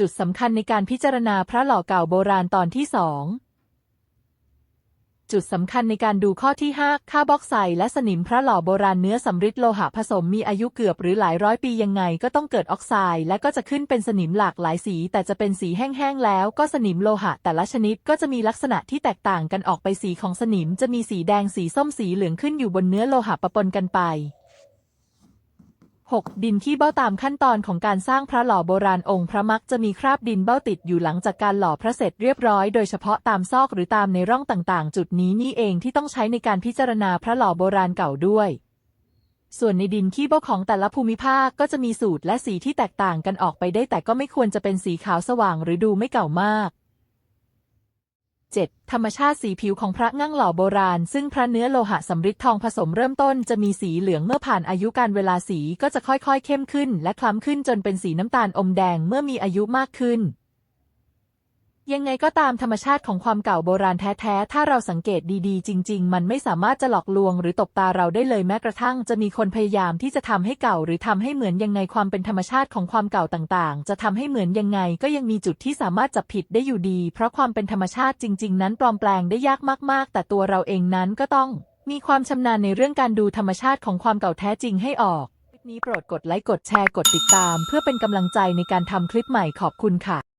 จุดสำคัญในการพิจารณาพระหล่อเก่าโบราณตอนที่สองจุดสำคัญในการดูข้อที่ 5 ค่าบ็อกไซด์และสนิมพระหล่อโบราณเนื้อสำริดโลหะผสมมีอายุเกือบหรือหลายร้อยปียังไงก็ต้องเกิดออกไซด์และก็จะขึ้นเป็นสนิมหลากหลายสี แต่จะเป็นสีแห้งๆแล้วก็สนิมโลหะ แต่ละชนิดก็จะมีลักษณะที่แตกต่างกันออกไปสีของสนิม จะมีสีแดงสีส้มสีเหลืองขึ้นอยู่บนเนื้อโลหะปะปนกันไป 6. ดินขี้เบ้าตามขั้นตอนของการสร้างพระหล่อโบราณองค์พระมักจะมีคราบดินเบ้าติดอยู่หลังจากการหล่อพระเสร็จเรียบร้อยโดยเฉพาะตามซอกหรือตามในร่องต่างๆ จุดนี้นี่เองที่ต้องใช้ในการพิจารณาพระหล่อโบราณเก่าด้วย ส่วนในดินขี้เบ้าของแต่ละภูมิภาคก็จะมีสูตรและสีที่แตกต่างกันออกไปได้แต่ก็ไม่ควรจะเป็นสีขาวสว่างหรือดูไม่เก่ามาก 7. ธรรมชาติสีผิวของพระงั่งหล่อโบราณ ซึ่งพระเนื้อโลหะสำริดทองผสมเริ่มต้นจะมีสีเหลืองเมื่อผ่านอายุการเวลาสีก็จะค่อยๆ เข้มขึ้น และคล้ำขึ้นจนเป็นสีน้ำตาลอมแดงเมื่อมีอายุมากขึ้น ยังไงก็ตามธรรมชาติของความเก่าโบราณแท้ๆ ถ้าเราสังเกตดีๆ จริง ๆ มันไม่สามารถจะหลอกลวงหรือตบตาเราได้เลยแม้กระทั่งจะมีคนพยายามที่จะทำให้เก่าหรือทำให้เหมือนยังไงความเป็นธรรมชาติของความเก่าต่างๆ จะทำให้เหมือนยังไงก็ยังมีจุดที่สามารถจับผิดได้อยู่ดี เพราะความเป็นธรรมชาติจริง ๆ นั้นปลอมแปลงได้ยากมากๆ แต่ตัวเราเองนั้นก็ต้อง มีความชำนาญในเรื่องการดูธรรมชาติของความเก่าแท้จริงให้ออกคลิปนี้โปรดกดไลค์กดแชร์กดติดตาม เพื่อเป็นกำลังใจในการทำคลิปใหม่ขอบคุณค่ะ